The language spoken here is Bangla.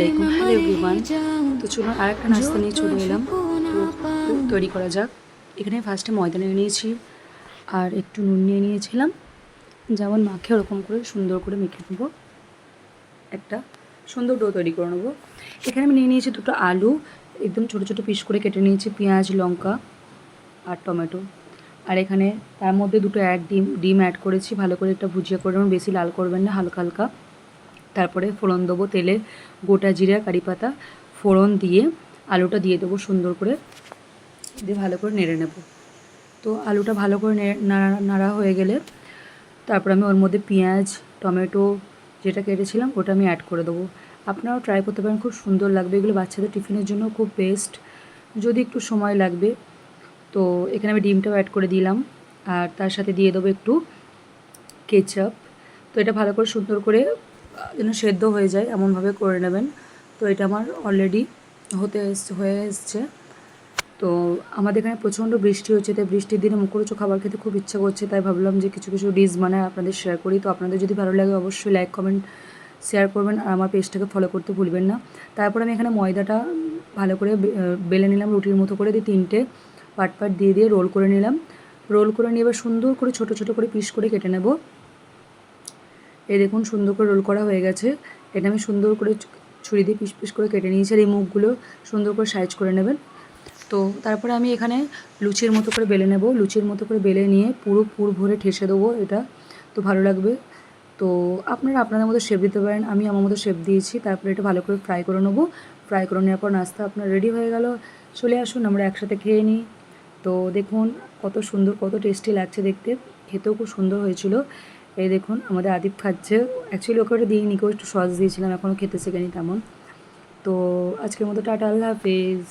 আলাইকুম। হ্যালো এভরিওয়ান তো চলুন আর একটা নাস্তা নিয়ে চলে এলাম। তো তৈরি করা যাক। এখানে ফার্স্টে ময়দা নিয়ে নিয়েছি আর একটু নুন নিয়ে নিয়েছিলাম। যেমন মাখে ওরকম করে সুন্দর করে মেখে নেব। একটা সুন্দর ডো তৈরি করে নেব। এখানে আমি নিয়ে নিয়েছি দুটো আলু একদম ছোটো ছোটো পিস করে কেটে নিয়েছি পেঁয়াজ লঙ্কা আর টমেটো। আর এখানে তার মধ্যে দুটো অ্যাড ডিম ডিম অ্যাড করেছি ভালো করে একটা ভুজিয়া করে বেশি লাল করবেন না হালকা হালকা। তারপরে ফোড়ন দেবো তেলে গোটা জিরা, কারি পাতা, ফোড়ন দিয়ে আলুটা দিয়ে দেবো সুন্দর করে, দিয়ে ভালো করে নেড়ে নেব। তো আলুটা ভালো করে নেড়ে নাড়া হয়ে গেলে তারপর আমি ওর মধ্যে পেঁয়াজ, টমেটো যেটা কেটেছিলাম ওটা আমি অ্যাড করে দেবো। আপনারাও ট্রাই করতে পারেন, খুব সুন্দর লাগবে। এগুলো বাচ্চাদের টিফিনের জন্য খুব বেস্ট যদি একটু সময় লাগবে, তো এখানে আমি ডিমটাও অ্যাড করে দিলাম। আর তার সাথে দিয়ে দেবো একটু কেচাপ তো এটা ভালো করে সুন্দর করে যেন সেদ্ধ হয়ে যায়, এমনভাবে করে নেবেন। তো এটা আমার অলরেডি হতে হয়ে এসছে। তো আমাদের এখানে প্রচণ্ড বৃষ্টি হচ্ছে, তাই বৃষ্টির দিনে মুখরোচক খাবার খেতে খুব ইচ্ছা করছে, তাই ভাবলাম যে কিছু কিছু ডিশ বানায় আপনাদের শেয়ার করি। তো আপনাদের যদি ভালো লাগে অবশ্যই লাইক কমেন্ট শেয়ার করবেন আর আমার পেজটাকে ফলো করতে ভুলবেন না। তারপর আমি এখানে ময়দাটা ভালো করে বেলে নিলাম রুটির মতো করে দিয়ে তিনটে পাট পাট দিয়ে দিয়ে রোল করে নিলাম। রোল করে নিয়ে এবার সুন্দর করে ছোট ছোট করে পিস করে কেটে নেব। এই দেখুন সুন্দর করে রোল করা হয়ে গেছে। এটা আমি সুন্দর করে ছুরি দিয়ে পিস পিস করে কেটে নিয়েছি আর এই মুখগুলো সুন্দর করে সাইজ করে নেবেন। তো তারপরে আমি এখানে লুচির মতো করে বেলে নেব। লুচির মতো করে বেলে নিয়ে পুরো পুর ভরে ঠেসে দেবো এটা। তো ভালো লাগবে। তো আপনারা আপনাদের মতো শেপ দিতে পারেন। আমি আমার মতো শেপ দিয়েছি। তারপরে এটা ভালো করে ফ্রাই করে নেব। ফ্রাই করে নেওয়ার পর নাস্তা আপনার রেডি হয়ে গেল। চলে আসুন, আমরা একসাথে খেয়ে নিই। তো দেখুন কত সুন্দর, কত টেস্টি লাগছে দেখতে। খেতেও খুব সুন্দর হয়েছিল। এই দেখুন, আমাদের আদিপ খাচ্ছে। অ্যাকচুয়ালি ওকে ওটা দিইনি কেউ একটু সস দিয়েছিলাম এখনও খেতে শেখেনি তেমন। তো আজকের মতো টাটা, আল্লাহ হাফিজ।